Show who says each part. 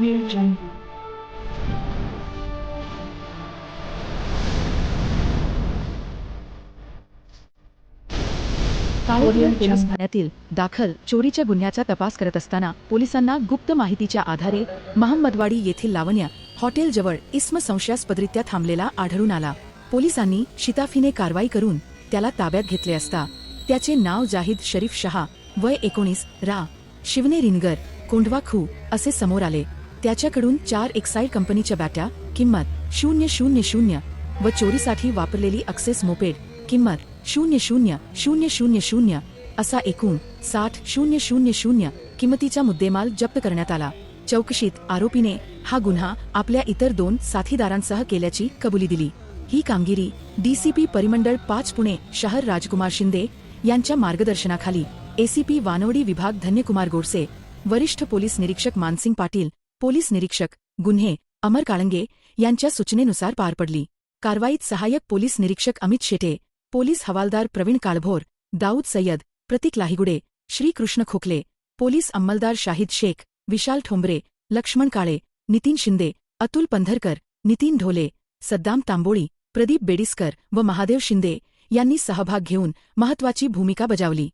Speaker 1: Audio Jungle.
Speaker 2: काळेभोर police ठाण्यातील दाखल चोरीच्या गुन्ह्याचा तपास करत असताना पोलिसांना गुप्त माहितीच्या आधारे महम्मदवाडी येथील लावण्य हॉटेलजवळ इस्म संशयास्पदरित्या थांबलेला आढळून आला. पोलिसांनी शिताफीने कारवाई करून त्याला ताब्यात घेतले असता त्याचे नाव जाहीद शरीफ शहा वय एकोणीस रा शिवने रिनगर कोंढवा खू असे समोर आले. त्याच्याकडून चार एक्साईड कंपनीच्या बॅट्या किंमत शून्य शून्य शून्य व चोरीसाठी वापरलेली अक्सेस मोपेड किंमत शून्य शून्य शून्य शून्य शून्य असा एकूण साठ शून्य शून्य शून्य किंमतीचा मुद्देमाल जप्त करण्यात आला. चौकशीत आरोपीने हा गुन्हा आपल्या इतर दोन साथीदारांसह केल्याची कबुली दिली. ही कामगिरी डीसीपी परिमंडळ पाच पुणे शहर राजकुमार शिंदे यांच्या मार्गदर्शनाखाली एसीपी वानवडी विभाग धन्यकुमार गोडसे वरिष्ठ पोलीस निरीक्षक मानसिंग पाटील पोलीस निरीक्षक गुन्हे अमर काळंगे यांच्या सूचनेनुसार पार पडली. कारवाईत सहाय्यक पोलीस निरीक्षक अमित शेटे पोलीस हवालदार प्रवीण काळभोर दाऊद सय्यद प्रतीक लाहिगुडे श्रीकृष्ण खोकले पोलीस अंमलदार शाहिद शेख विशाल ठोंबरे लक्ष्मण काळे नितीन शिंदे अतुल पंधरकर नितीन ढोले सद्दाम तांबोळी प्रदीप बेडिस्कर व महादेव शिंदे यांनी सहभाग घेऊन महत्वाची भूमिका बजावली.